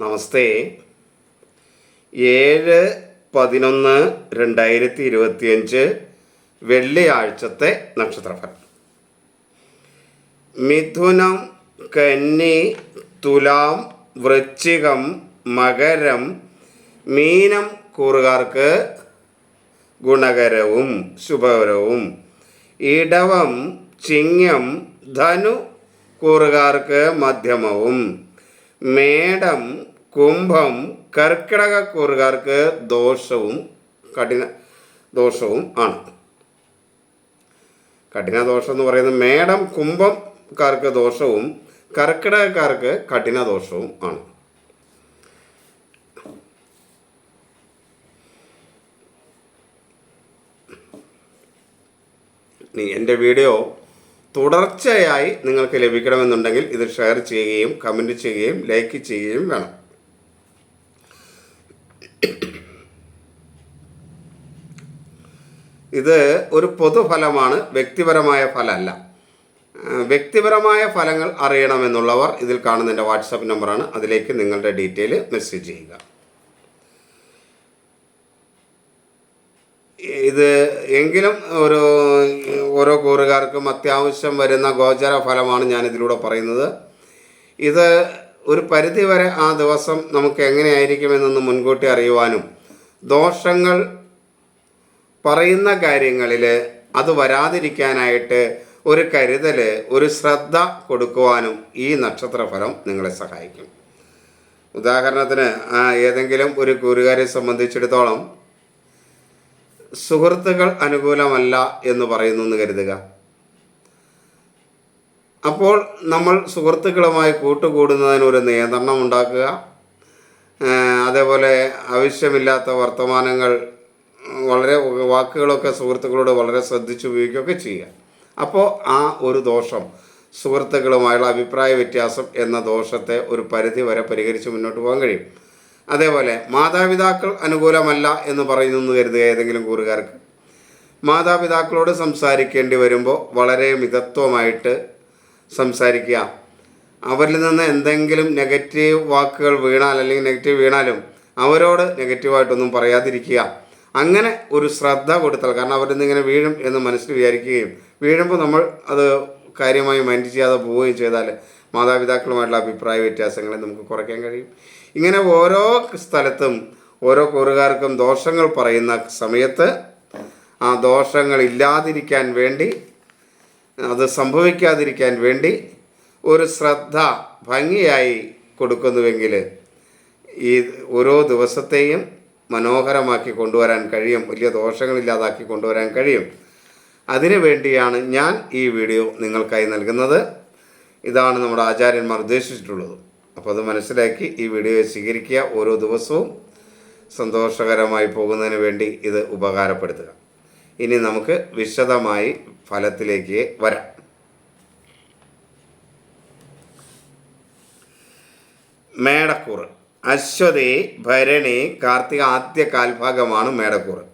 നമസ്തേ. ഏഴ് പതിനൊന്ന് രണ്ടായിരത്തി ഇരുപത്തിയഞ്ച് വെള്ളിയാഴ്ചത്തെ നക്ഷത്രഫലം. മിഥുനം കന്നി തുലാം വൃശ്ചികം മകരം മീനം കൂറുകാർക്ക് ഗുണകരവും ശുഭകരവും. ഇടവം ചിങ്ങം ധനു കൂറുകാർക്ക് മധ്യമവും. മേടം കുംഭം കർക്കിടക കൂറുകാർക്ക് ദോഷവും കഠിന ദോഷവും ആണ്. കഠിന ദോഷം എന്ന് പറയുന്നത് മേടം കുംഭംകാർക്ക് ദോഷവും കർക്കിടകക്കാർക്ക് കഠിന ദോഷവും ആണ്. എന്റെ വീഡിയോ തുടർച്ചയായി നിങ്ങൾക്ക് ലഭിക്കണമെന്നുണ്ടെങ്കിൽ ഇത് ഷെയർ ചെയ്യുകയും കമന്റ് ചെയ്യുകയും ലൈക്ക് ചെയ്യുകയും വേണം. ഇത് ഒരു പൊതുഫലമാണ് വ്യക്തിപരമായ ഫലമല്ല. വ്യക്തിപരമായ ഫലങ്ങൾ അറിയണമെന്നുള്ളവർ ഇതിൽ കാണുന്ന എന്റെ വാട്സപ്പ് നമ്പറാണ്. അതിലേക്ക് നിങ്ങളുടെ ഡീറ്റെയിൽ മെസ്സേജ് ചെയ്യുക. ഇത് എങ്കിലും ഒരു ഓരോ കൂറുകാർക്കും അത്യാവശ്യം വരുന്ന ഗോചര ഫലമാണ് ഞാൻ ഇതിലൂടെ പറയുന്നത്. ഇത് ഒരു പരിധിവരെ ആ ദിവസം നമുക്ക് എങ്ങനെയായിരിക്കുമെന്നൊന്ന് മുൻകൂട്ടി അറിയുവാനും ദോഷങ്ങൾ പറയുന്ന കാര്യങ്ങളിൽ അത് വരാതിരിക്കാനായിട്ട് ഒരു കരുതൽ ഒരു ശ്രദ്ധ കൊടുക്കുവാനും ഈ നക്ഷത്രഫലം നിങ്ങളെ സഹായിക്കും. ഉദാഹരണത്തിന് ഏതെങ്കിലും ഒരു കൂറുകാരെ സംബന്ധിച്ചിടത്തോളം സുഹൃത്തുക്കൾ അനുകൂലമല്ല എന്ന് പറയുന്നു എന്ന് കരുതുക. അപ്പോൾ നമ്മൾ സുഹൃത്തുക്കളുമായി കൂട്ടുകൂടുന്നതിന് ഒരു നിയന്ത്രണം ഉണ്ടാക്കുക. അതേപോലെ ആവശ്യമില്ലാത്ത വർത്തമാനങ്ങൾ വളരെ വാക്കുകളൊക്കെ സുഹൃത്തുക്കളോട് വളരെ ശ്രദ്ധിച്ച് ഉപയോഗിക്കുകയൊക്കെ ചെയ്യുക അപ്പോൾ ആ ഒരു ദോഷം സുഹൃത്തുക്കളുമായുള്ള അഭിപ്രായ വ്യത്യാസം എന്ന ദോഷത്തെ ഒരു പരിധി വരെ പരിഹരിച്ച് മുന്നോട്ട് പോകാൻ കഴിയും. അതേപോലെ മാതാപിതാക്കൾ അനുകൂലമല്ല എന്ന് പറയുന്നു കരുതുക ഏതെങ്കിലും കൂറുകാർക്ക്. മാതാപിതാക്കളോട് സംസാരിക്കേണ്ടി വരുമ്പോൾ വളരെ മിതത്വമായിട്ട് സംസാരിക്കുക. അവരിൽ നിന്ന് എന്തെങ്കിലും നെഗറ്റീവ് വാക്കുകൾ വീണാൽ അല്ലെങ്കിൽ നെഗറ്റീവ് വീണാലും അവരോട് നെഗറ്റീവായിട്ടൊന്നും പറയാതിരിക്കുക. അങ്ങനെ ഒരു ശ്രദ്ധ കൊടുത്താൽ കാരണം അവരിൽ നിന്ന് ഇങ്ങനെ വീഴും എന്ന് മനസ്സിൽ വിചാരിക്കുകയും വീഴുമ്പോൾ നമ്മൾ അത് കാര്യമായി മൈൻഡ് ചെയ്യാതെ പോവുകയും ചെയ്താൽ മാതാപിതാക്കളുമായിട്ടുള്ള അഭിപ്രായ വ്യത്യാസങ്ങളെ നമുക്ക് കുറയ്ക്കാൻ കഴിയും. ഇങ്ങനെ ഓരോ സ്ഥലത്തും ഓരോ കൂറുകാർക്കും ദോഷങ്ങൾ പറയുന്ന സമയത്ത് ആ ദോഷങ്ങൾ ഇല്ലാതിരിക്കാൻ വേണ്ടി അത് സംഭവിക്കാതിരിക്കാൻ വേണ്ടി ഒരു ശ്രദ്ധ ഭംഗിയായി കൊടുക്കുന്നുവെങ്കിൽ ഈ ഓരോ ദിവസത്തെയും മനോഹരമാക്കി കൊണ്ടുവരാൻ കഴിയും വലിയ ദോഷങ്ങളില്ലാതാക്കി കൊണ്ടുവരാൻ കഴിയും. അതിനു വേണ്ടിയാണ് ഞാൻ ഈ വീഡിയോ നിങ്ങൾക്കായി നൽകുന്നത്. ഇതാണ് നമ്മുടെ ആചാര്യന്മാർ ഉദ്ദേശിച്ചിട്ടുള്ളത്. അപ്പോൾ അത് മനസ്സിലാക്കി ഈ വീഡിയോയെ സ്വീകരിക്കുക ഓരോ ദിവസവും സന്തോഷകരമായി പോകുന്നതിന് വേണ്ടി ഇത് ഉപകാരപ്പെടുത്തുക. ഇനി നമുക്ക് വിശദമായി ഫലത്തിലേക്ക് വരാം. മേടക്കൂറ്. അശ്വതി ഭരണി കാർത്തിക ആദ്യ കാൽഭാഗമാണ് മേടക്കൂറ്.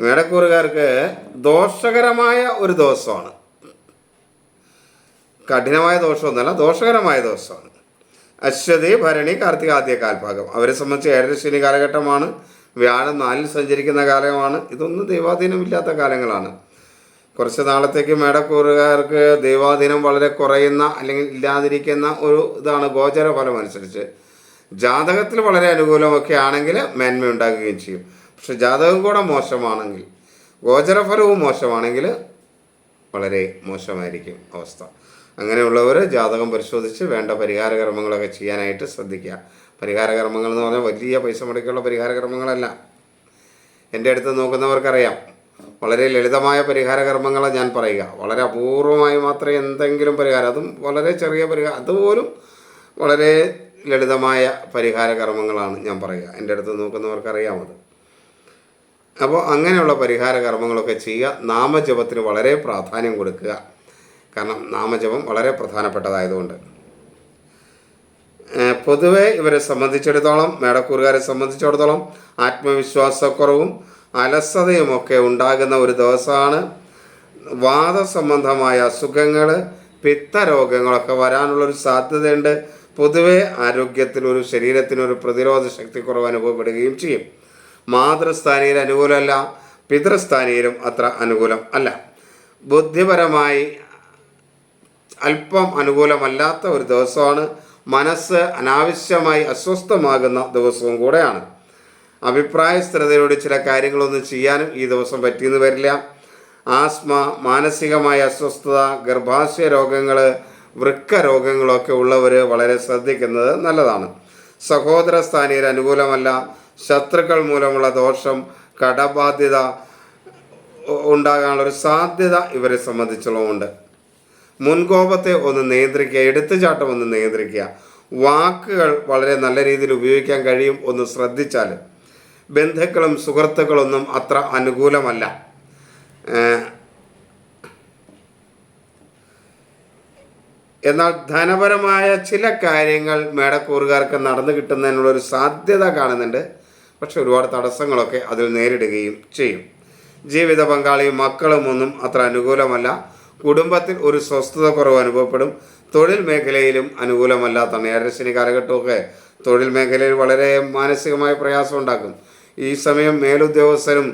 മേടക്കൂറുകാർക്ക് ദോഷകരമായ ഒരു ദോഷമാണ് കഠിനമായ ദോഷമൊന്നുമല്ല ദോഷകരമായ ദോഷമാണ് അശ്വതി ഭരണി കാർത്തിക ആദ്യ കാൽഭാഗം. അവരെ സംബന്ധിച്ച് ഏഴര ശനി കാലഘട്ടമാണ്. വ്യാഴം നാലിൽ സഞ്ചരിക്കുന്ന കാലമാണ്. ഇതൊന്നും ദൈവാധീനമില്ലാത്ത കാലങ്ങളാണ്. കുറച്ച് നാളത്തേക്ക് മേടക്കൂറുകാർക്ക് ദൈവാധീനം വളരെ കുറയുന്ന അല്ലെങ്കിൽ ഇല്ലാതിരിക്കുന്ന ഒരു ഇതാണ് ഗോചര ഫലം അനുസരിച്ച് ജാതകത്തിൽ വളരെ അനുകൂലമൊക്കെ ആണെങ്കിൽ മേന്മ ഉണ്ടാകുകയും ചെയ്യും. പക്ഷെ ജാതകം കൂടെ മോശമാണെങ്കിൽ ഗോചരഫലവും മോശമാണെങ്കിൽ വളരെ മോശമായിരിക്കും അവസ്ഥ. അങ്ങനെയുള്ളവർ ജാതകം പരിശോധിച്ച് വേണ്ട പരിഹാര കർമ്മങ്ങളൊക്കെ ചെയ്യാനായിട്ട് ശ്രദ്ധിക്കുക. പരിഹാര കർമ്മങ്ങൾ എന്ന് പറഞ്ഞാൽ വലിയ പൈസ മുടക്കിയുള്ള പരിഹാര കർമ്മങ്ങളല്ല. എന്റെ അടുത്ത് നോക്കുന്നവർക്കറിയാം വളരെ ലളിതമായ പരിഹാര കർമ്മങ്ങളാണ് ഞാൻ പറയുക. വളരെ അപൂർവമായി മാത്രമേ എന്തെങ്കിലും പരിഹാരം അതും വളരെ ചെറിയ പരിഹാരം അതുപോലും വളരെ ലളിതമായ പരിഹാര കർമ്മങ്ങളാണ് ഞാൻ പറയുക. എന്റെ അടുത്ത് നോക്കുന്നവർക്കറിയാം അത് അപ്പോൾ അങ്ങനെയുള്ള പരിഹാര കർമ്മങ്ങളൊക്കെ ചെയ്യുക. നാമജപത്തിന് വളരെ പ്രാധാന്യം കൊടുക്കുക. കാരണം നാമജപം വളരെ പ്രധാനപ്പെട്ടതായതുകൊണ്ട്. പൊതുവെ ഇവരെ സംബന്ധിച്ചിടത്തോളം മേടക്കൂറുകാരെ സംബന്ധിച്ചിടത്തോളം ആത്മവിശ്വാസക്കുറവും അലസതയുമൊക്കെ ഉണ്ടാകുന്ന ഒരു ദിവസമാണ് വാദസംബന്ധമായ അസുഖങ്ങൾ പിത്തരോഗങ്ങളൊക്കെ വരാനുള്ളൊരു സാധ്യതയുണ്ട്. പൊതുവെ ആരോഗ്യത്തിനൊരു ശരീരത്തിനൊരു പ്രതിരോധ ശക്തി കുറവ് അനുഭവപ്പെടുകയും ചെയ്യും. മാതൃസ്ഥാനീയർ അനുകൂലമല്ല പിതൃസ്ഥാനീയരും അത്ര അനുകൂലം അല്ല. ബുദ്ധിപരമായി അല്പം അനുകൂലമല്ലാത്ത ഒരു ദിവസമാണ് മനസ്സ് അനാവശ്യമായി അസ്വസ്ഥമാകുന്ന ദിവസവും കൂടെയാണ്. അഭിപ്രായ സ്ഥിരതയോട് ചില കാര്യങ്ങളൊന്നും ചെയ്യാനും ഈ ദിവസം പറ്റിയെന്ന് വരില്ല. ആസ്മ മാനസികമായ അസ്വസ്ഥത ഗർഭാശയ രോഗങ്ങൾ വൃക്ക രോഗങ്ങളൊക്കെ ഉള്ളവർ വളരെ ശ്രദ്ധിക്കുന്നത് നല്ലതാണ്. സഹോദര സ്ഥാനീയർ അനുകൂലമല്ല. ശത്രുക്കൾ മൂലമുള്ള ദോഷം കടബാധ്യത ഉണ്ടാകാനുള്ള ഒരു സാധ്യത ഇവരെ സംബന്ധിച്ചുള്ളതുകൊണ്ട് മുൻകോപത്തെ ഒന്ന് നിയന്ത്രിക്കുക എടുത്തുചാട്ടം ഒന്ന് നിയന്ത്രിക്കുക. വാക്കുകൾ വളരെ നല്ല രീതിയിൽ ഉപയോഗിക്കാൻ കഴിയും ഒന്ന് ശ്രദ്ധിച്ചാൽ ബന്ധുക്കളും സുഹൃത്തുക്കളൊന്നും അത്ര അനുകൂലമല്ല. എന്നാൽ ധനപരമായ ചില കാര്യങ്ങൾ മേടക്കൂറുകാർക്ക് നടന്നു കിട്ടുന്നതിനുള്ളൊരു സാധ്യത കാണുന്നുണ്ട്. പക്ഷെ ഒരുപാട് തടസ്സങ്ങളൊക്കെ അതിൽ നേരിടുകയും ചെയ്യും. ജീവിത പങ്കാളിയും മക്കളും ഒന്നും അത്ര അനുകൂലമല്ല. കുടുംബത്തിൽ ഒരു സ്വസ്ഥത കുറവ് അനുഭവപ്പെടും. തൊഴിൽ മേഖലയിലും അനുകൂലമല്ലാത്താണ് ഏഴരശനി കാലഘട്ടമൊക്കെ തൊഴിൽ മേഖലയിൽ വളരെ മാനസികമായ പ്രയാസം ഉണ്ടാക്കും. ഈ സമയം മേലുദ്യോഗസ്ഥരും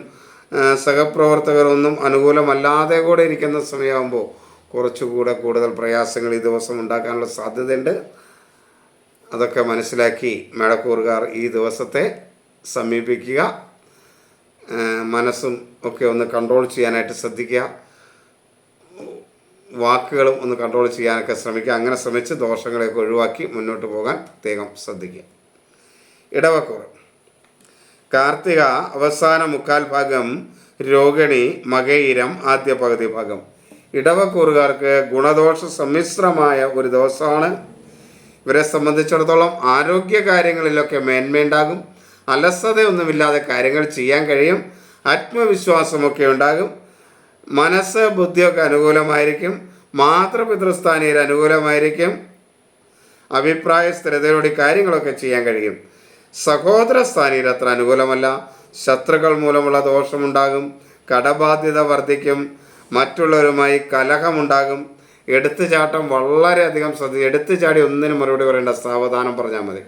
സഹപ്രവർത്തകരൊന്നും അനുകൂലമല്ലാതെ കൂടെ ഇരിക്കുന്ന സമയമാകുമ്പോൾ കുറച്ചുകൂടെ കൂടുതൽ പ്രയാസങ്ങൾ ഈ ദിവസം ഉണ്ടാക്കാനുള്ള സാധ്യതയുണ്ട്. അതൊക്കെ മനസ്സിലാക്കി മേടക്കൂറുകാർ ഈ ദിവസത്തെ സമീപിക്കുക. മനസ്സും ഒക്കെ ഒന്ന് കൺട്രോൾ ചെയ്യാനായിട്ട് ശ്രദ്ധിക്കുക. വാക്കുകളും ഒന്ന് കൺട്രോൾ ചെയ്യാനൊക്കെ ശ്രമിക്കുക. അങ്ങനെ ശ്രമിച്ച് ദോഷങ്ങളെയൊക്കെ ഒഴിവാക്കി മുന്നോട്ട് പോകാൻ പ്രത്യേകം ശ്രദ്ധിക്കുക. ഇടവക്കൂറ്. കാർത്തിക അവസാന മുക്കാൽ ഭാഗം രോഹിണി മകയിരം ആദ്യ പകുതി ഭാഗം. ഇടവക്കൂറുകാർക്ക് ഗുണദോഷ സമ്മിശ്രമായ ഒരു ദിവസമാണ്. ഇവരെ സംബന്ധിച്ചിടത്തോളം ആരോഗ്യ കാര്യങ്ങളിലൊക്കെ മേന്മയുണ്ടാകും. അലസതയൊന്നുമില്ലാതെ കാര്യങ്ങൾ ചെയ്യാൻ കഴിയും. ആത്മവിശ്വാസമൊക്കെ ഉണ്ടാകും. മനസ്സ് ബുദ്ധിയൊക്കെ അനുകൂലമായിരിക്കും. മാതൃപിതൃസ്ഥാനീയർ അനുകൂലമായിരിക്കും. അഭിപ്രായ സ്ഥിരതയോടെ കാര്യങ്ങളൊക്കെ ചെയ്യാൻ കഴിയും. സഹോദര സ്ഥാനീയർ അത്ര അനുകൂലമല്ല. ശത്രുക്കൾ മൂലമുള്ള ദോഷമുണ്ടാകും. കടബാധ്യത വർദ്ധിക്കും. മറ്റുള്ളവരുമായി കലഹമുണ്ടാകും. എടുത്തുചാട്ടം വളരെയധികം ശ്രദ്ധ എടുത്തുചാടി ഒന്നിനും മറുപടി പറയേണ്ട സാവധാനം പറഞ്ഞാൽ മതി.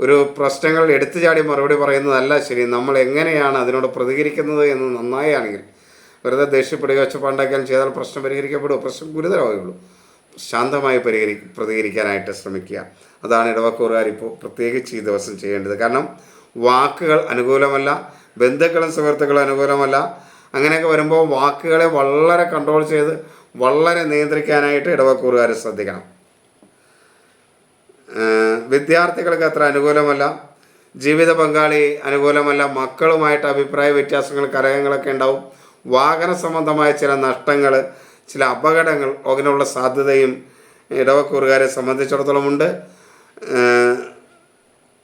ഒരു പ്രശ്നങ്ങൾ എടുത്തുചാടി മറുപടി പറയുന്നതല്ല ശരി. നമ്മൾ എങ്ങനെയാണ് അതിനോട് പ്രതികരിക്കുന്നത് എന്ന് നന്നായി ആണെങ്കിൽ വെറുതെ ദേഷ്യപ്പെടുക ഒച്ചപ്പാണ്ടാക്കിയാൽ ചെയ്താൽ പ്രശ്നം പരിഹരിക്കപ്പെടുമോ പ്രശ്നം ഗുരുതരമാവുകയുള്ളൂ. ശാന്തമായി പരിഹരി പ്രതികരിക്കാനായിട്ട് ശ്രമിക്കുക. അതാണ് ഇടവക്കൂറുകാർ ഇപ്പോൾ പ്രത്യേകിച്ച് ഈ ദിവസം ചെയ്യേണ്ടത്. കാരണം വാക്കുകൾ അനുകൂലമല്ല ബന്ധുക്കളും സുഹൃത്തുക്കളും അനുകൂലമല്ല അങ്ങനെയൊക്കെ വരുമ്പോൾ വാക്കുകളെ വളരെ കൺട്രോൾ ചെയ്ത് വളരെ നിയന്ത്രിക്കാനായിട്ട് ഇടവക്കൂറുകാർ ശ്രദ്ധിക്കണം. വിദ്യാർത്ഥികൾക്ക് അത്ര അനുകൂലമല്ല. ജീവിത പങ്കാളി അനുകൂലമല്ല. മക്കളുമായിട്ട് അഭിപ്രായ വ്യത്യാസങ്ങൾ കലഹങ്ങളൊക്കെ ഉണ്ടാവും. വാഹന സംബന്ധമായ ചില നഷ്ടങ്ങൾ ചില അപകടങ്ങൾ അങ്ങനെയുള്ള സാധ്യതയും ഇടവക്കൂറുകാരെ സംബന്ധിച്ചിടത്തോളം ഉണ്ട്.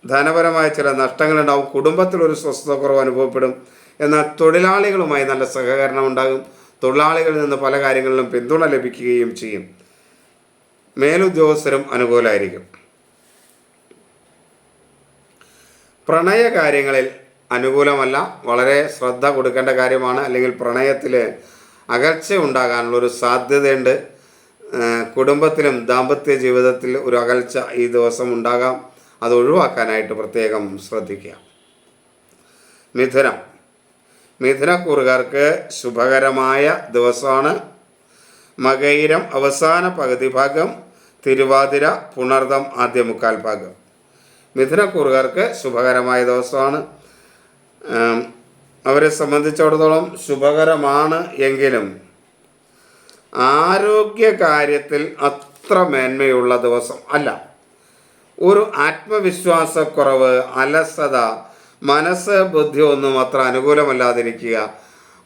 ധനപരമായ ചില നഷ്ടങ്ങളുണ്ടാവും. കുടുംബത്തിലൊരു സ്വസ്ഥത കുറവ് അനുഭവപ്പെടും. എന്നാൽ തൊഴിലാളികളുമായി നല്ല സഹകരണം ഉണ്ടാകും. തൊഴിലാളികളിൽ നിന്ന് പല കാര്യങ്ങളിലും പിന്തുണ ലഭിക്കുകയും ചെയ്യും. മേലുദ്യോഗസ്ഥരും അനുകൂലമായിരിക്കും പ്രണയ കാര്യങ്ങളിൽ അനുകൂലമല്ല. വളരെ ശ്രദ്ധ കൊടുക്കേണ്ട കാര്യമാണ്. അല്ലെങ്കിൽ പ്രണയത്തിൽ അകൽച്ച ഉണ്ടാകാനുള്ളൊരു സാധ്യതയുണ്ട്. ഏഹ് കുടുംബത്തിലും ദാമ്പത്യ ജീവിതത്തിൽ ഒരു അകൽച്ച ഈ ദിവസം ഉണ്ടാകാം. അത് ഒഴിവാക്കാനായിട്ട് പ്രത്യേകം ശ്രദ്ധിക്കുക. മിഥുനം. മിഥുനക്കൂറുകാർക്ക് ശുഭകരമായ ദിവസമാണ്. മകയിരം അവസാന പകുതി ഭാഗം തിരുവാതിര പുണർദം ആദ്യ മുക്കാൽ ഭാഗം. മിഥുനക്കൂറുകാർക്ക് ശുഭകരമായ ദിവസമാണ്. അവരെ സംബന്ധിച്ചിടത്തോളം ശുഭകരമാണ് എങ്കിലും ആരോഗ്യ കാര്യത്തിൽ അത്ര മേന്മയുള്ള ദിവസം അല്ല. ഒരു ആത്മവിശ്വാസക്കുറവ് അലസത മനസ്സ് ബുദ്ധി ഒന്നും അത്ര അനുകൂലമല്ലാതിരിക്കുക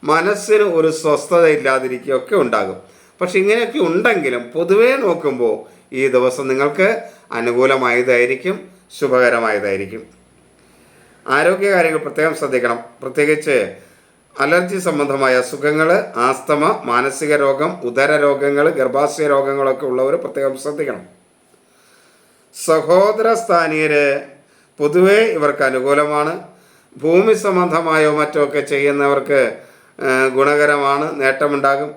മനസ്സിന് ഒരു സ്വസ്ഥത ഇല്ലാതിരിക്കുക ഒക്കെ ഉണ്ടാകും. പക്ഷെ ഇങ്ങനെയൊക്കെ ഉണ്ടെങ്കിലും പൊതുവേ നോക്കുമ്പോൾ ഈ ദിവസം നിങ്ങൾക്ക് അനുകൂലമായതായിരിക്കും ശുഭകരമായതായിരിക്കും. ആരോഗ്യകാര്യങ്ങൾ പ്രത്യേകം ശ്രദ്ധിക്കണം. പ്രത്യേകിച്ച് അലർജി സംബന്ധമായ അസുഖങ്ങൾ ആസ്തമ മാനസിക രോഗം ഉദര രോഗങ്ങൾ ഗർഭാശയ രോഗങ്ങളൊക്കെ ഉള്ളവർ പ്രത്യേകം ശ്രദ്ധിക്കണം. സഹോദര സ്ഥാനീയര് പൊതുവേ ഇവർക്ക് അനുകൂലമാണ്. ഭൂമി സംബന്ധമായോ മറ്റോ ഒക്കെ ചെയ്യുന്നവർക്ക് ഗുണകരമാണ് നേട്ടമുണ്ടാകും.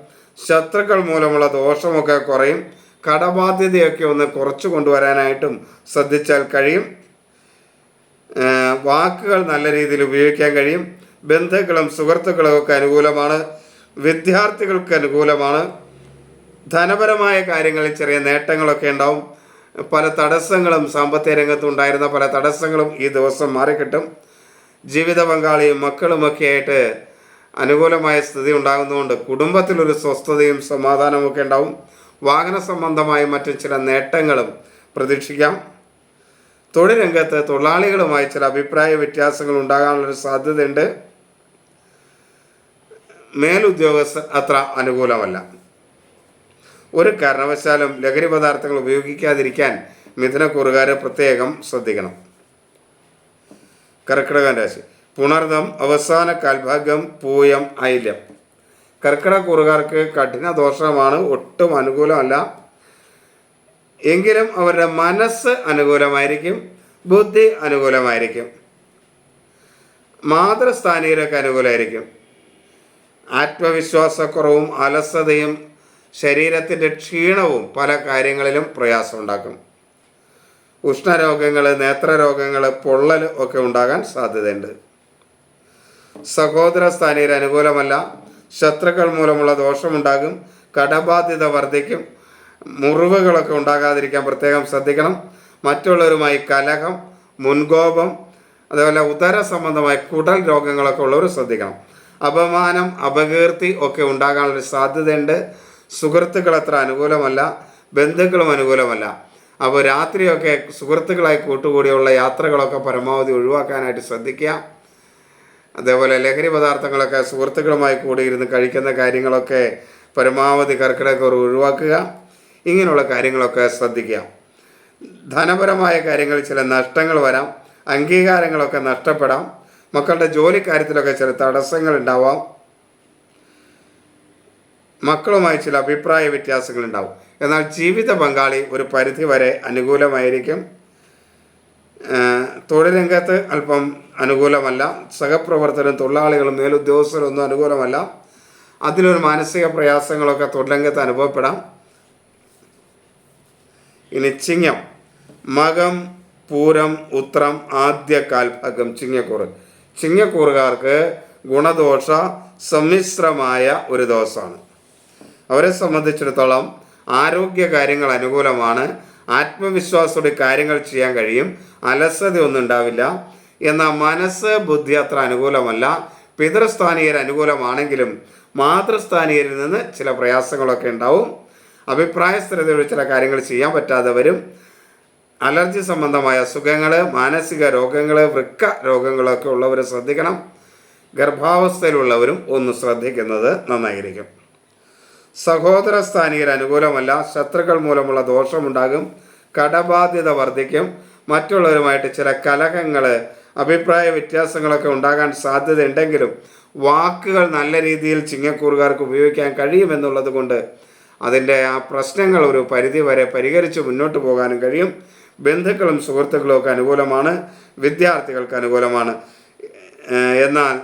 ശത്രുക്കൾ മൂലമുള്ള ദോഷമൊക്കെ കുറയും. കടബാധ്യതയൊക്കെ ഒന്ന് കുറച്ചു കൊണ്ടുവരാനായിട്ടും ശ്രദ്ധിച്ചാൽ കഴിയും. വാക്കുകൾ നല്ല രീതിയിൽ ഉപയോഗിക്കാൻ കഴിയും. ബന്ധുക്കളും സുഹൃത്തുക്കളും ഒക്കെ അനുകൂലമാണ്. വിദ്യാർത്ഥികൾക്ക് അനുകൂലമാണ്. ധനപരമായ കാര്യങ്ങളിൽ ചെറിയ നേട്ടങ്ങളൊക്കെ ഉണ്ടാവും. പല തടസ്സങ്ങളും സാമ്പത്തിക രംഗത്തുണ്ടായിരുന്ന പല തടസ്സങ്ങളും ഈ ദിവസം മാറിക്കിട്ടും. ജീവിത പങ്കാളിയും മക്കളുമൊക്കെ ആയിട്ട് അനുകൂലമായ സ്ഥിതി ഉണ്ടാകുന്നതുകൊണ്ട് കുടുംബത്തിലൊരു സ്വസ്ഥതയും സമാധാനവും ഒക്കെ ഉണ്ടാവും. വാഹന സംബന്ധമായ മറ്റു ചില നേട്ടങ്ങളും പ്രതീക്ഷിക്കാം. തൊഴിൽ രംഗത്ത് തൊഴിലാളികളുമായി ചില അഭിപ്രായ വ്യത്യാസങ്ങൾ ഉണ്ടാകാനുള്ളൊരു സാധ്യതയുണ്ട്. മേലുദ്യോഗസ്ഥർ അത്ര അനുകൂലമല്ല. ഒരു കാരണവശാലും ലഹരി പദാർത്ഥങ്ങൾ ഉപയോഗിക്കാതിരിക്കാൻ മിഥുനക്കൂറുകാർ പ്രത്യേകം ശ്രദ്ധിക്കണം. കർക്കിടകം രാശി. പുണർദം അവസാന കാൽഭാഗ്യം പൂയം ഐല്യം കർക്കിടകൂറുകാർക്ക് കഠിന ദോഷമാണ് ഒട്ടും അനുകൂലമല്ല. എങ്കിലും അവരുടെ മനസ്സ് അനുകൂലമായിരിക്കും ബുദ്ധി അനുകൂലമായിരിക്കും. മാതൃസ്ഥാനീയരൊക്കെ അനുകൂലമായിരിക്കും. ആത്മവിശ്വാസക്കുറവും അലസതയും ശരീരത്തിന്റെ ക്ഷീണവും പല കാര്യങ്ങളിലും പ്രയാസം ഉണ്ടാക്കും ഉഷ്ണരോഗങ്ങൾ നേത്രരോഗങ്ങൾ പൊള്ളൽ ഒക്കെ ഉണ്ടാകാൻ സാധ്യതയുണ്ട്. സഹോദര സ്ഥാനീയർ അനുകൂലമല്ല. ശത്രുക്കൾ മൂലമുള്ള ദോഷമുണ്ടാകും. കടബാധ്യത വർദ്ധിക്കും. മുറിവുകളൊക്കെ ഉണ്ടാകാതിരിക്കാൻ പ്രത്യേകം ശ്രദ്ധിക്കണം. മറ്റുള്ളവരുമായി കലഹം മുൻകോപം അതേപോലെ ഉദര സംബന്ധമായ കുടൽ രോഗങ്ങളൊക്കെ ഉള്ളവർ ശ്രദ്ധിക്കണം. അപമാനം അപകീർത്തി ഒക്കെ ഉണ്ടാകാനുള്ള സാധ്യതയുണ്ട്. സുഹൃത്തുക്കൾ അത്ര അനുകൂലമല്ല ബന്ധുക്കളും അനുകൂലമല്ല. അപ്പോൾ രാത്രിയൊക്കെ സുഹൃത്തുക്കളായി കൂട്ടുകൂടിയുള്ള യാത്രകളൊക്കെ പരമാവധി ഒഴിവാക്കാനായിട്ട് ശ്രദ്ധിക്കുക. അതേപോലെ ലഹരി പദാർത്ഥങ്ങളൊക്കെ സുഹൃത്തുക്കളുമായി കൂടിയിരുന്ന് കഴിക്കുന്ന കാര്യങ്ങളൊക്കെ പരമാവധി കർക്കിടകർ ഒഴിവാക്കുക. ഇങ്ങനെയുള്ള കാര്യങ്ങളൊക്കെ ശ്രദ്ധിക്കുക. ധനപരമായ കാര്യങ്ങളിൽ ചില നഷ്ടങ്ങൾ വരാം അംഗീകാരങ്ങളൊക്കെ നഷ്ടപ്പെടാം. മക്കളുടെ ജോലിക്കാര്യത്തിലൊക്കെ ചില തടസ്സങ്ങൾ ഉണ്ടാവാം. മക്കളുമായി ചില അഭിപ്രായ വ്യത്യാസങ്ങളുണ്ടാവും. എന്നാൽ ജീവിത പങ്കാളി ഒരു പരിധി വരെ അനുകൂലമായിരിക്കും. തൊഴിലംഗത്ത് അല്പം അനുകൂലമല്ല. സഹപ്രവർത്തകരും തൊഴിലാളികളും മേലുദ്യോഗസ്ഥരും ഒന്നും അനുകൂലമല്ല. അതിലൊരു മാനസിക പ്രയാസങ്ങളൊക്കെ തൊഴിലംഗത്ത് അനുഭവപ്പെടാം. ഇനി ചിങ്ങം. മകം പൂരം ഉത്രം ആദ്യ കാൽഭാഗം ചിങ്ങക്കൂറ്. ചിങ്ങക്കൂറുകാർക്ക് ഗുണദോഷ സമ്മിശ്രമായ ഒരു ദോഷമാണ് അവരെ സംബന്ധിച്ചിടത്തോളം ആരോഗ്യ കാര്യങ്ങൾ അനുകൂലമാണ്. ആത്മവിശ്വാസത്തോടെ കാര്യങ്ങൾ ചെയ്യാൻ കഴിയും. അലസതയൊന്നും ഉണ്ടാവില്ല. എന്നാൽ മനസ്സ് ബുദ്ധി അത്ര അനുകൂലമല്ല. പിതൃസ്ഥാനീയർ അനുകൂലമാണെങ്കിലും മാതൃസ്ഥാനീയരിൽ നിന്ന് ചില പ്രയാസങ്ങളൊക്കെ ഉണ്ടാവും. അഭിപ്രായ സ്ഥിരതയുള്ള ചില കാര്യങ്ങൾ ചെയ്യാൻ പറ്റാതെ വരും. അലർജി സംബന്ധമായ അസുഖങ്ങൾ മാനസിക രോഗങ്ങൾ വൃക്ക രോഗങ്ങളൊക്കെ ഉള്ളവർ ശ്രദ്ധിക്കണം. ഗർഭാവസ്ഥയിലുള്ളവരും ഒന്ന് ശ്രദ്ധിക്കുന്നത് നന്നായിരിക്കും. സഹോദര സ്ഥാനികർ അനുകൂലമല്ല ശത്രുക്കൾ മൂലമുള്ള ദോഷമുണ്ടാകും കടബാധ്യത വർദ്ധിക്കും. മറ്റുള്ളവരുമായിട്ട് ചില കലഹങ്ങൾ അഭിപ്രായ വ്യത്യാസങ്ങളൊക്കെ ഉണ്ടാകാൻ സാധ്യതയുണ്ടെങ്കിലും വാക്കുകൾ നല്ല രീതിയിൽ ചിങ്ങക്കൂറുകാർക്ക് ഉപയോഗിക്കാൻ കഴിയുമെന്നുള്ളത് കൊണ്ട് അതിന്റെ ആ പ്രശ്നങ്ങൾ ഒരു പരിധി വരെ പരിഹരിച്ച് മുന്നോട്ട് പോകാനും കഴിയും. ബന്ധുക്കളും സുഹൃത്തുക്കളും ഒക്കെ അനുകൂലമാണ് വിദ്യാർത്ഥികൾക്ക് അനുകൂലമാണ്. എന്നാൽ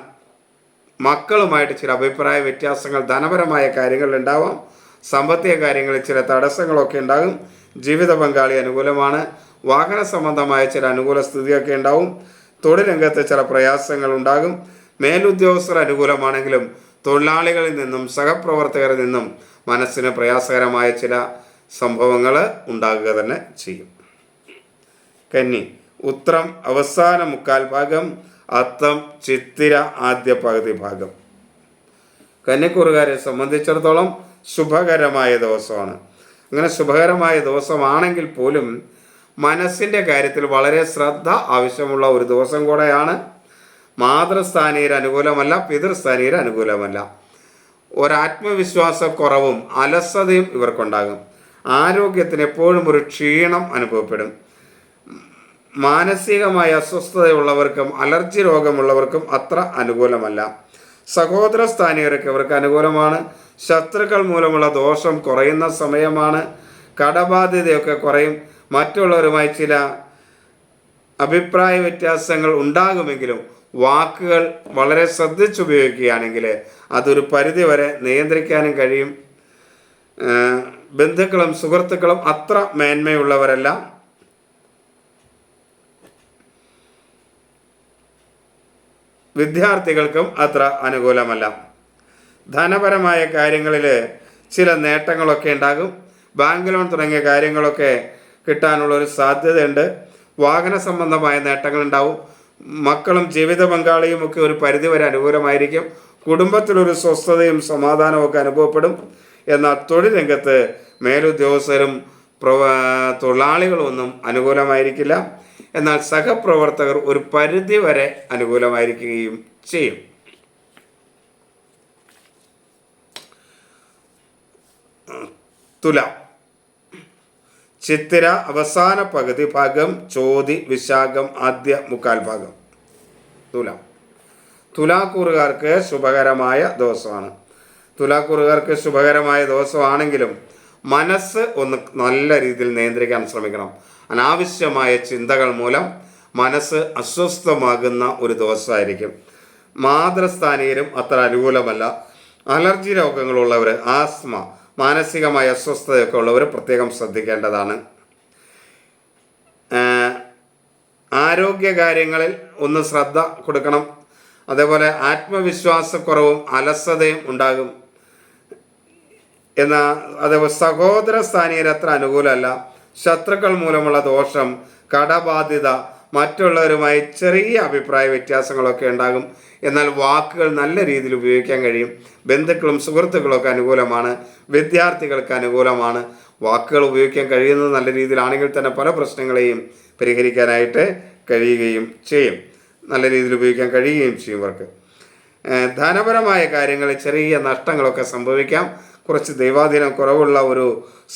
മക്കളുമായിട്ട് ചില അഭിപ്രായ വ്യത്യാസങ്ങൾ ധനപരമായ കാര്യങ്ങളിൽ ഉണ്ടാവാം. സാമ്പത്തിക കാര്യങ്ങളിൽ ചില തടസ്സങ്ങളൊക്കെ ഉണ്ടാകും. ജീവിത പങ്കാളി അനുകൂലമാണ്. വാഹന സംബന്ധമായ ചില അനുകൂല സ്ഥിതിയൊക്കെ ഉണ്ടാവും. തൊഴിൽ രംഗത്ത് ചില പ്രയാസങ്ങൾ ഉണ്ടാകും. മേലുദ്യോഗസ്ഥർ അനുകൂലമാണെങ്കിലും തൊഴിലാളികളിൽ നിന്നും സഹപ്രവർത്തകരിൽ നിന്നും മനസ്സിന് പ്രയാസകരമായ ചില സംഭവങ്ങൾ ഉണ്ടാകുക തന്നെ ചെയ്യും. കന്നി ഉത്രം അവസാന മുക്കാൽ ഭാഗം. അത്തം ചിത്തിര ആദ്യ പകുതി ഭാഗം. കന്നിക്കൂറുകാരെ സംബന്ധിച്ചിടത്തോളം ശുഭകരമായ ദിവസമാണ്. അങ്ങനെ ശുഭകരമായ ദിവസമാണെങ്കിൽ പോലും മനസ്സിന്റെ കാര്യത്തിൽ വളരെ ശ്രദ്ധ ആവശ്യമുള്ള ഒരു ദിവസം കൂടെയാണ്. മാതൃസ്ഥാനീയർ അനുകൂലമല്ല പിതൃസ്ഥാനീയർ അനുകൂലമല്ല. ഒരാത്മവിശ്വാസക്കുറവും അലസതയും ഇവർക്കുണ്ടാകും. ആരോഗ്യത്തിന് എപ്പോഴും ഒരു ക്ഷീണം അനുഭവപ്പെടും. മാനസികമായ അസ്വസ്ഥതയുള്ളവർക്കും അലർജി രോഗമുള്ളവർക്കും അത്ര അനുകൂലമല്ല. സഹോദര സ്ഥാനീയർക്ക് ഇവർക്ക് അനുകൂലമാണ്. ശത്രുക്കൾ മൂലമുള്ള ദോഷം കുറയുന്ന സമയമാണ്. കടബാധ്യതയൊക്കെ കുറയും. മറ്റുള്ളവരുമായി ചില അഭിപ്രായ വ്യത്യാസങ്ങൾ ഉണ്ടാകുമെങ്കിലും വാക്കുകൾ വളരെ ശ്രദ്ധിച്ചുപയോഗിക്കുകയാണെങ്കിൽ അതൊരു പരിധിവരെ നിയന്ത്രിക്കാനും കഴിയും. ബന്ധുക്കളും സുഹൃത്തുക്കളും അത്ര മേന്മയുള്ളവരല്ല. വിദ്യാർത്ഥികൾക്കും അത്ര അനുകൂലമല്ല. ധനപരമായ കാര്യങ്ങളിൽ ചില നേട്ടങ്ങളൊക്കെ ഉണ്ടാകും. ബാങ്ക് ലോൺ തുടങ്ങിയ കാര്യങ്ങളൊക്കെ കിട്ടാനുള്ള ഒരു സാധ്യതയുണ്ട്. വാഹന സംബന്ധമായ നേട്ടങ്ങളുണ്ടാവും. മക്കളും ജീവിത പങ്കാളിയും ഒക്കെ ഒരു പരിധിവരെ അനുകൂലമായിരിക്കും. കുടുംബത്തിലൊരു സ്വസ്ഥതയും സമാധാനവും ഒക്കെ അനുഭവപ്പെടും. എന്നാൽ തൊഴിൽ രംഗത്ത് മേലുദ്യോഗസ്ഥരും തൊഴിലാളികളും ഒന്നും അനുകൂലമായിരിക്കില്ല. എന്നാൽ സഹപ്രവർത്തകർ ഒരു പരിധി വരെ അനുകൂലമായിരിക്കുകയും ചെയ്യും. തുല. ചിത്തിര അവസാന പകുതി ഭാഗം ചോതി വിശാഖം ആദ്യ മുക്കാൽ ഭാഗം. തുല. തുലാക്കൂറുകാർക്ക് ശുഭകരമായ ദിവസമാണ്. തുലാക്കൂറുകാർക്ക് ശുഭകരമായ ദിവസമാണെങ്കിലും മനസ്സ് ഒന്ന് നല്ല രീതിയിൽ നിയന്ത്രിക്കാൻ ശ്രമിക്കണം. അനാവശ്യമായ ചിന്തകൾ മൂലം മനസ്സ് അസ്വസ്ഥമാകുന്ന ഒരു ദിവസമായിരിക്കും. മാതൃസ്ഥാനീയരും അത്ര അനുകൂലമല്ല. അലർജി രോഗങ്ങളുള്ളവർ ആസ്മ മാനസികമായ അസ്വസ്ഥതയൊക്കെ ഉള്ളവർ പ്രത്യേകം ശ്രദ്ധിക്കേണ്ടതാണ്. ആരോഗ്യകാര്യങ്ങളിൽ ഒന്ന് ശ്രദ്ധ കൊടുക്കണം. അതേപോലെ ആത്മവിശ്വാസക്കുറവും അലസതയും ഉണ്ടാകും. എന്നാൽ അതേപോലെ സഹോദര സ്ഥാനീയർ അത്ര അനുകൂലമല്ല. ശത്രുക്കൾ മൂലമുള്ള ദോഷം കടബാധ്യത മറ്റുള്ളവരുമായി ചെറിയ അഭിപ്രായ വ്യത്യാസങ്ങളൊക്കെ ഉണ്ടാകും. എന്നാൽ വാക്കുകൾ നല്ല രീതിയിൽ ഉപയോഗിക്കാൻ കഴിയും. ബന്ധുക്കളും സുഹൃത്തുക്കളൊക്കെ അനുകൂലമാണ്. വിദ്യാർത്ഥികൾക്ക് അനുകൂലമാണ്. വാക്കുകൾ ഉപയോഗിക്കാൻ കഴിയുന്നത് നല്ല രീതിയിലാണെങ്കിൽ തന്നെ പല പ്രശ്നങ്ങളെയും പരിഹരിക്കാനായിട്ട് കഴിയുകയും ചെയ്യും. നല്ല രീതിയിൽ ഉപയോഗിക്കാൻ കഴിയുകയും ചെയ്യും ഇവർക്ക്. ധനപരമായ കാര്യങ്ങളിൽ ചെറിയ നഷ്ടങ്ങളൊക്കെ സംഭവിക്കാം. കുറച്ച് ദൈവാധീനം കുറവുള്ള ഒരു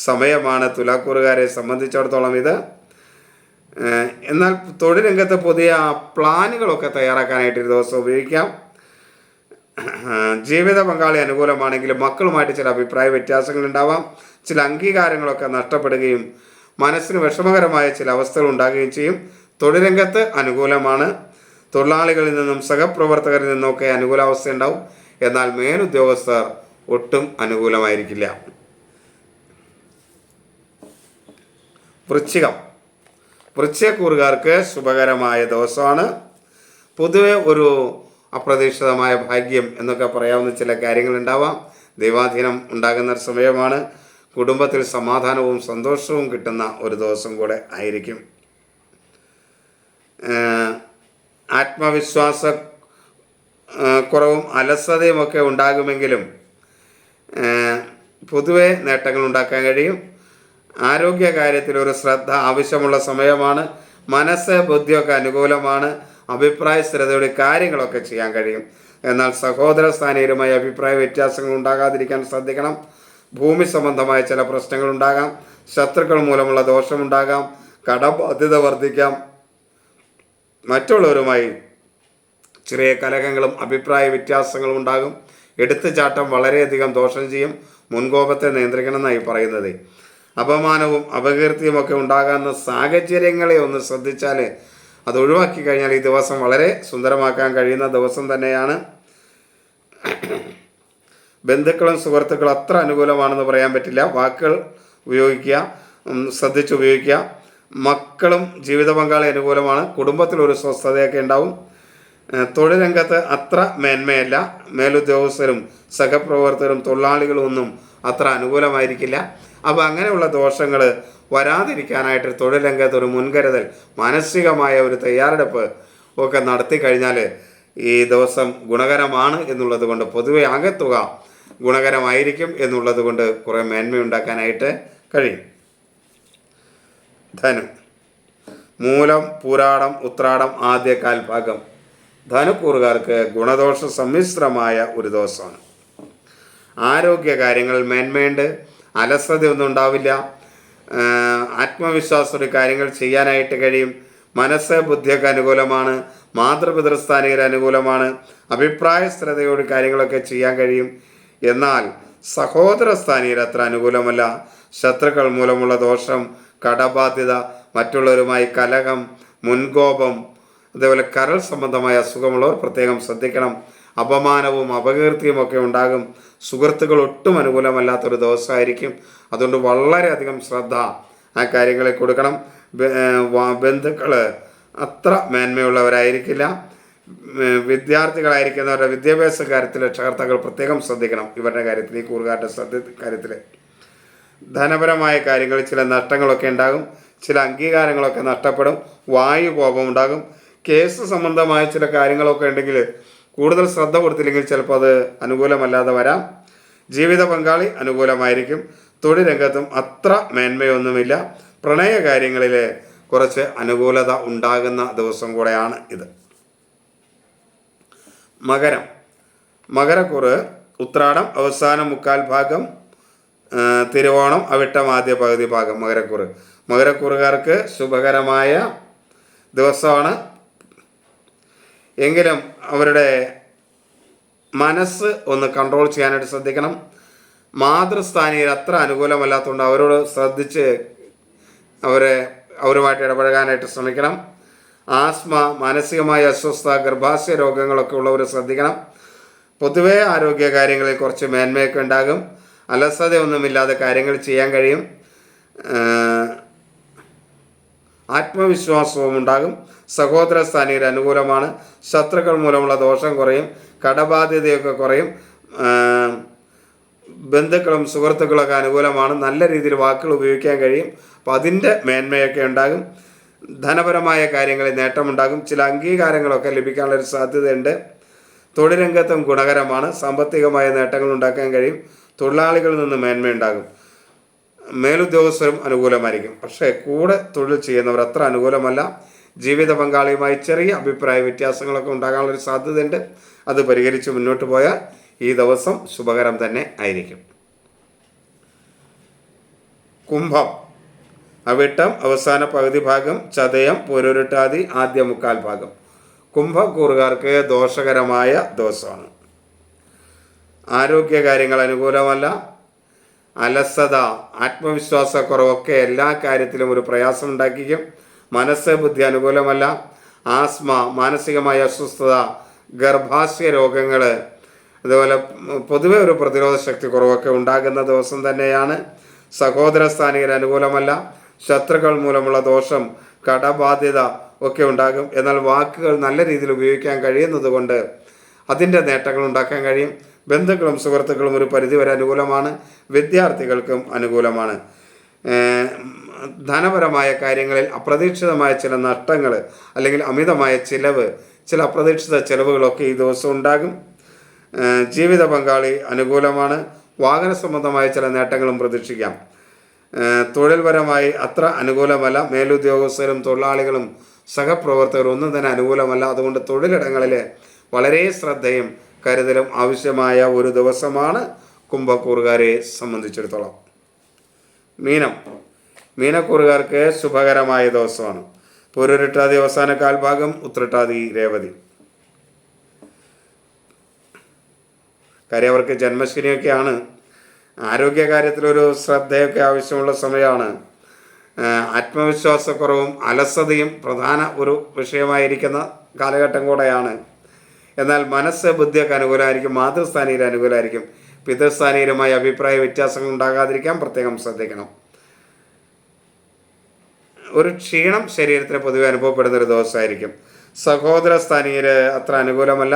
സമയമാണ് തുലാക്കൂറുകാരെ സംബന്ധിച്ചിടത്തോളം ഇത്. എന്നാൽ തൊഴിൽ രംഗത്ത് പുതിയ പ്ലാനുകളൊക്കെ തയ്യാറാക്കാനായിട്ട് ഒരു ദിവസം ഉപയോഗിക്കാം. ജീവിത പങ്കാളി അനുകൂലമാണെങ്കിൽ മക്കളുമായിട്ട് ചില അഭിപ്രായ വ്യത്യാസങ്ങൾ ഉണ്ടാവാം ചില അംഗീകാരങ്ങളൊക്കെ നഷ്ടപ്പെടുകയും മനസ്സിന് വിഷമകരമായ ചില അവസ്ഥകൾ ഉണ്ടാകുകയും ചെയ്യും. തൊഴിലംഗത്ത് അനുകൂലമാണ്. തൊഴിലാളികളിൽ നിന്നും സഹപ്രവർത്തകരിൽ നിന്നൊക്കെ അനുകൂലാവസ്ഥ ഉണ്ടാവും എന്നാൽ മേലുദ്യോഗസ്ഥർ ഒട്ടും അനുകൂലമായിരിക്കില്ല. വൃശ്ചികം. വൃശ്ചികക്കൂറുകാർക്ക് ശുഭകരമായ ദിവസമാണ്. പൊതുവെ ഒരു അപ്രതീക്ഷിതമായ ഭാഗ്യം എന്നൊക്കെ പറയാവുന്ന ചില കാര്യങ്ങൾ ഉണ്ടാവാം ദൈവാധീനം ഉണ്ടാകുന്ന സമയമാണ്. കുടുംബത്തിൽ സമാധാനവും സന്തോഷവും കിട്ടുന്ന ഒരു ദിവസം കൂടെ ആയിരിക്കും. ആത്മവിശ്വാസ കുറവും അലസതയും ഒക്കെ ഉണ്ടാകുമെങ്കിലും പൊതുവെ നേട്ടങ്ങൾ ഉണ്ടാക്കാൻ കഴിയും. ആരോഗ്യ കാര്യത്തിൽ ഒരു ശ്രദ്ധ ആവശ്യമുള്ള സമയമാണ്. മനസ്സ് ബുദ്ധിയൊക്കെ അനുകൂലമാണ്. അഭിപ്രായ സ്ഥിരതയുടെ കാര്യങ്ങളൊക്കെ ചെയ്യാൻ കഴിയും. എന്നാൽ സഹോദര സ്ഥാനീയരുമായി അഭിപ്രായ വ്യത്യാസങ്ങൾ ഉണ്ടാകാതിരിക്കാൻ ശ്രദ്ധിക്കണം. ഭൂമി സംബന്ധമായ ചില പ്രശ്നങ്ങൾ ഉണ്ടാകാം. ശത്രുക്കൾ മൂലമുള്ള ദോഷമുണ്ടാകാം കടബാധ്യത വർദ്ധിക്കാം. മറ്റുള്ളവരുമായി ചെറിയ കലഹങ്ങളും അഭിപ്രായ വ്യത്യാസങ്ങളും ഉണ്ടാകും. എടുത്തുചാട്ടം വളരെയധികം ദോഷം ചെയ്യും മുൻകോപത്തെ നിയന്ത്രിക്കണം എന്നായി പറയുന്നത്. അപമാനവും അപകീർത്തിയും ഒക്കെ ഉണ്ടാകാവുന്ന സാഹചര്യങ്ങളെ ഒന്ന് ശ്രദ്ധിച്ചാൽ അത് ഒഴിവാക്കി കഴിഞ്ഞാൽ ഈ ദിവസം വളരെ സുന്ദരമാക്കാൻ കഴിയുന്ന ദിവസം തന്നെയാണ്. ബന്ധുക്കളും സുഹൃത്തുക്കളും അത്ര അനുകൂലമാണെന്ന് പറയാൻ പറ്റില്ല. വാക്കുകൾ ഉപയോഗിക്കുക ശ്രദ്ധിച്ച് ഉപയോഗിക്കുക. മക്കളും ജീവിത പങ്കാളി അനുകൂലമാണ്. കുടുംബത്തിൽ ഒരു സ്വസ്ഥതയൊക്കെ ഉണ്ടാവും. തൊഴിൽ രംഗത്ത് അത്ര മേന്മയല്ല. മേലുദ്യോഗസ്ഥരും സഹപ്രവർത്തകരും തൊഴിലാളികളും ഒന്നും അത്ര അനുകൂലമായിരിക്കില്ല. അപ്പോൾ അങ്ങനെയുള്ള ദോഷങ്ങൾ വരാതിരിക്കാനായിട്ട് തൊഴിൽ രംഗത്ത് ഒരു മുൻകരുതൽ മാനസികമായ ഒരു തയ്യാറെടുപ്പ് ഒക്കെ നടത്തി കഴിഞ്ഞാൽ ഈ ദിവസം ഗുണകരമാണ് എന്നുള്ളത് കൊണ്ട് പൊതുവെ ആകെത്തുക ഗുണകരമായിരിക്കും എന്നുള്ളത് കൊണ്ട് കുറേ മേന്മയുണ്ടാക്കാനായിട്ട് കഴിയും. ധനു. മൂലം പൂരാടം ഉത്രാടം ആദ്യ കാൽഭാഗം ധനുക്കൂറുകാർക്ക് ഗുണദോഷ സമ്മിശ്രമായ ഒരു ദോഷമാണ് ആരോഗ്യ കാര്യങ്ങൾ മേന്മയുണ്ട്. അലസതയൊന്നും ഉണ്ടാവില്ല. ആത്മവിശ്വാസത്തോടെ കാര്യങ്ങൾ ചെയ്യാനായിട്ട് കഴിയും. മനസ്സ് ബുദ്ധിയൊക്കെ അനുകൂലമാണ്. മാതൃപിതൃസ്ഥാനികർ അനുകൂലമാണ്. അഭിപ്രായ സ്ഥിരതയോട് കാര്യങ്ങളൊക്കെ ചെയ്യാൻ കഴിയും. എന്നാൽ സഹോദര സ്ഥാനീയർ അത്ര അനുകൂലമല്ല. ശത്രുക്കൾ മൂലമുള്ള ദോഷം കടബാധ്യത മറ്റുള്ളവരുമായി കലഹം മുൻകോപം അതേപോലെ കരൾ സംബന്ധമായ അസുഖമുള്ളവർ പ്രത്യേകം ശ്രദ്ധിക്കണം. അപമാനവും അപകീർത്തിയും ഒക്കെ ഉണ്ടാകും. സുഹൃത്തുക്കൾ ഒട്ടും അനുകൂലമല്ലാത്തൊരു ദിവസമായിരിക്കും. അതുകൊണ്ട് വളരെയധികം ശ്രദ്ധ ആ കാര്യങ്ങളെ കൊടുക്കണം. ബന്ധുക്കൾ അത്ര മേന്മയുള്ളവരായിരിക്കില്ല. വിദ്യാർത്ഥികളായിരിക്കുന്നവരുടെ വിദ്യാഭ്യാസ കാര്യത്തിൽ രക്ഷകർത്താക്കൾ പ്രത്യേകം ശ്രദ്ധിക്കണം. ഇവരുടെ കാര്യത്തിൽ ഈ കൂറുകാരുടെ ശ്രദ്ധ കാര്യത്തിൽ ധനപരമായ കാര്യങ്ങളിൽ ചില നഷ്ടങ്ങളൊക്കെ ഉണ്ടാകും. ചില അംഗീകാരങ്ങളൊക്കെ നഷ്ടപ്പെടും. വായു കോപം ഉണ്ടാകും. കേസ് സംബന്ധമായ ചില കാര്യങ്ങളൊക്കെ ഉണ്ടെങ്കിൽ കൂടുതൽ ശ്രദ്ധ കൊടുത്തില്ലെങ്കിൽ ചിലപ്പോൾ അത് അനുകൂലമല്ലാതെ വരാം. ജീവിത പങ്കാളി അനുകൂലമായിരിക്കും. തൊഴിൽ രംഗത്തും അത്ര മേന്മയൊന്നുമില്ല. പ്രണയ കാര്യങ്ങളിൽ കുറച്ച് അനുകൂലത ഉണ്ടാകുന്ന ദിവസം കൂടെയാണ് ഇത്. മകരം. മകരക്കുറ് ഉത്രാടം അവസാന മുക്കാൽ ഭാഗം തിരുവോണം അവിട്ടം ആദ്യ പകുതി ഭാഗം മകരക്കുറ്. മകരക്കുറുകാർക്ക് ശുഭകരമായ ദിവസമാണ്. എങ്കിലും അവരുടെ മനസ്സ് ഒന്ന് കൺട്രോൾ ചെയ്യാനായിട്ട് ശ്രദ്ധിക്കണം. മാതൃസ്ഥാനീയർ അത്ര അനുകൂലമല്ലാത്തതുകൊണ്ട് അവരോട് ശ്രദ്ധിച്ച് അവരെ അവരുമായിട്ട് ഇടപഴകാനായിട്ട് ശ്രമിക്കണം. ആസ്മ മാനസികമായ അസ്വസ്ഥത ഗർഭാശയ രോഗങ്ങളൊക്കെ ഉള്ളവർ ശ്രദ്ധിക്കണം. പൊതുവേ ആരോഗ്യ കാര്യങ്ങളിൽ കുറച്ച് മേന്മയൊക്കെ ഉണ്ടാകും. അലസതയൊന്നുമില്ലാതെ കാര്യങ്ങൾ ചെയ്യാൻ കഴിയും. ആത്മവിശ്വാസവും ഉണ്ടാകും. സഹോദര സ്ഥാനീയർ അനുകൂലമാണ്. ശത്രുക്കൾ മൂലമുള്ള ദോഷം കുറയും. കടബാധ്യതയൊക്കെ കുറയും. ബന്ധുക്കളും സുഹൃത്തുക്കളൊക്കെ അനുകൂലമാണ്. നല്ല രീതിയിൽ വാക്കുകൾ ഉപയോഗിക്കാൻ കഴിയും. അപ്പോൾ അതിന്റെ മേന്മയൊക്കെ ഉണ്ടാകും. ധനപരമായ കാര്യങ്ങളിൽ നേട്ടമുണ്ടാകും. ചില അംഗീകാരങ്ങളൊക്കെ ലഭിക്കാനുള്ളൊരു സാധ്യതയുണ്ട്. തൊഴിലംഗത്വം ഗുണകരമാണ്. സാമ്പത്തികമായ നേട്ടങ്ങൾ ഉണ്ടാക്കാൻ കഴിയും. തൊഴിലാളികളിൽ നിന്ന് മേന്മയുണ്ടാകും. മേലുദ്യോഗസ്ഥരും അനുകൂലമായിരിക്കും. പക്ഷേ കൂടെ തൊഴിൽ ചെയ്യുന്നവർ അത്ര അനുകൂലമല്ല. ജീവിത പങ്കാളിയുമായി ചെറിയ അഭിപ്രായ വ്യത്യാസങ്ങളൊക്കെ ഉണ്ടാകാനുള്ളൊരു സാധ്യതയുണ്ട്. അത് പരിഹരിച്ച് മുന്നോട്ട് പോയാൽ ഈ ദിവസം ശുഭകരം തന്നെ ആയിരിക്കും. കുംഭം. അവിട്ടം അവസാന പകുതി ഭാഗം ചതയം പൊരുരുട്ടാതി ആദ്യ മുക്കാൽ ഭാഗം. കുംഭക്കൂറുകാർക്ക് ദോഷകരമായ ദിവസമാണ്. ആരോഗ്യകാര്യങ്ങൾ അനുകൂലമല്ല. അലസത ആത്മവിശ്വാസക്കുറവൊക്കെ എല്ലാ കാര്യത്തിലും ഒരു പ്രയാസം ഉണ്ടാക്കിക്കും മനസ്സ് ബുദ്ധി അനുകൂലമല്ല. ആസ്മ മാനസികമായ അസ്വസ്ഥത ഗർഭാശയ രോഗങ്ങൾ അതുപോലെ പൊതുവെ ഒരു പ്രതിരോധ ശക്തി കുറവൊക്കെ ഉണ്ടാകുന്ന ദിവസം തന്നെയാണ്. സഹോദര സ്ഥാനികർ അനുകൂലമല്ല. ശത്രുക്കൾ മൂലമുള്ള ദോഷം കടബാധ്യത ഒക്കെ ഉണ്ടാകും. എന്നാൽ വാക്കുകൾ നല്ല രീതിയിൽ ഉപയോഗിക്കാൻ കഴിയുന്നത് കൊണ്ട് അതിന്റെ നേട്ടങ്ങൾ ഉണ്ടാക്കാൻ കഴിയും. ബന്ധുക്കളും സുഹൃത്തുക്കളും ഒരു പരിധിവരെ അനുകൂലമാണ്. വിദ്യാർത്ഥികൾക്കും അനുകൂലമാണ്. ധനപരമായ കാര്യങ്ങളിൽ അപ്രതീക്ഷിതമായ ചില നഷ്ടങ്ങൾ അല്ലെങ്കിൽ അമിതമായ ചിലവ് ചില അപ്രതീക്ഷിത ചിലവുകളൊക്കെ ഈ ദിവസം ഉണ്ടാകും. ജീവിത പങ്കാളി അനുകൂലമാണ്. വാഹന സംബന്ധമായ ചില നേട്ടങ്ങളും പ്രതീക്ഷിക്കാം. തൊഴിൽപരമായി അത്ര അനുകൂലമല്ല. മേലുദ്യോഗസ്ഥരും തൊഴിലാളികളും സഹപ്രവർത്തകരും ഒന്നും തന്നെ അനുകൂലമല്ല. അതുകൊണ്ട് തൊഴിലിടങ്ങളിൽ വളരെ ശ്രദ്ധയും കരുതലും ആവശ്യമായ ഒരു ദിവസമാണ് കുംഭക്കൂറുകാരെ സംബന്ധിച്ചിടത്തോളം. മീനം. മീനക്കൂറുകാർക്ക് ശുഭകരമായ ദിവസമാണ്. പൊരുരുട്ടാതി അവസാന കാൽഭാഗം ഉത്രട്ടാതി രേവതി. കാര്യം അവർക്ക് ജന്മശനിയൊക്കെയാണ്. ആരോഗ്യകാര്യത്തിലൊരു ശ്രദ്ധയൊക്കെ ആവശ്യമുള്ള സമയമാണ്. ആത്മവിശ്വാസക്കുറവും അലസതയും പ്രധാന ഒരു വിഷയമായിരിക്കുന്ന കാലഘട്ടം കൂടെയാണ് എന്നാൽ മനസ്സ് ബുദ്ധിയൊക്കെ അനുകൂലമായിരിക്കും മാതൃസ്ഥാനീയർ അനുകൂലമായിരിക്കും. പിതൃസ്ഥാനീയരുമായി അഭിപ്രായ വ്യത്യാസങ്ങൾ ഉണ്ടാകാതിരിക്കാൻ പ്രത്യേകം ശ്രദ്ധിക്കണം. ഒരു ക്ഷീണം ശരീരത്തിന് പൊതുവെ അനുഭവപ്പെടുന്ന ഒരു ദോഷമായിരിക്കും. സഹോദര സ്ഥാനീയർ അത്ര അനുകൂലമല്ല.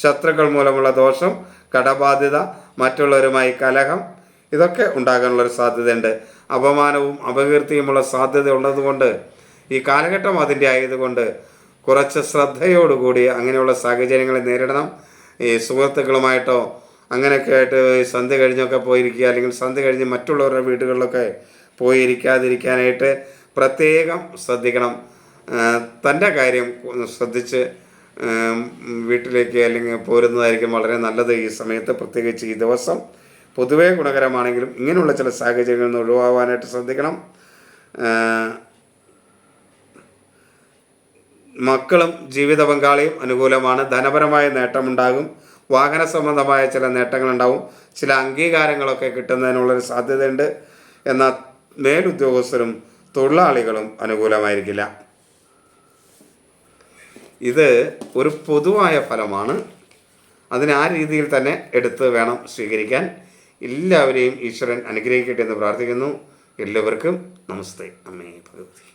ശത്രുക്കൾ മൂലമുള്ള ദോഷം കടബാധ്യത മറ്റുള്ളവരുമായി കലഹം ഇതൊക്കെ ഉണ്ടാകാനുള്ള ഒരു സാധ്യതയുണ്ട്. അപമാനവും അപകീർത്തിയുമുള്ള സാധ്യത ഉള്ളതുകൊണ്ട് ഈ കാലഘട്ടം അതിന്റെ ആയതുകൊണ്ട് കുറച്ച് ശ്രദ്ധയോടുകൂടി അങ്ങനെയുള്ള സാഹചര്യങ്ങളെ നേരിടണം. ഈ സുഹൃത്തുക്കളുമായിട്ടോ അങ്ങനെയൊക്കെ ആയിട്ട് സന്ധ്യ കഴിഞ്ഞൊക്കെ പോയിരിക്കുക അല്ലെങ്കിൽ സന്ധ്യ കഴിഞ്ഞ് മറ്റുള്ളവരുടെ വീടുകളിലൊക്കെ പോയിരിക്കാതിരിക്കാനായിട്ട് പ്രത്യേകം ശ്രദ്ധിക്കണം. തന്റെ കാര്യം ശ്രദ്ധിച്ച് വീട്ടിലേക്ക് അല്ലെങ്കിൽ പോരുന്നതായിരിക്കും വളരെ നല്ലത്. ഈ സമയത്ത് പ്രത്യേകിച്ച് ഈ ദിവസം പൊതുവേ ഗുണകരമാണെങ്കിലും ഇങ്ങനെയുള്ള ചില സാഹചര്യങ്ങളിൽ നിന്ന് ഒഴിവാകാനായിട്ട് ശ്രദ്ധിക്കണം. മക്കളും ജീവിത പങ്കാളിയും അനുകൂലമാണ്. ധനപരമായ നേട്ടമുണ്ടാകും. വാഹന സംബന്ധമായ ചില നേട്ടങ്ങളുണ്ടാവും. ചില അംഗീകാരങ്ങളൊക്കെ കിട്ടുന്നതിനുള്ളൊരു സാധ്യതയുണ്ട്. എന്നാൽ മേലുദ്യോഗസ്ഥരും തൊഴിലാളികളും അനുകൂലമായിരിക്കില്ല. ഇത് ഒരു പൊതുവായ ഫലമാണ്. അതിന് ആ രീതിയിൽ തന്നെ എടുത്ത് വേണം സ്വീകരിക്കാൻ. എല്ലാവരെയും ഈശ്വരൻ അനുഗ്രഹിക്കട്ടെ എന്ന് പ്രാർത്ഥിക്കുന്നു. എല്ലാവർക്കും നമസ്തേ. അമ്മേ ഭഗവതി.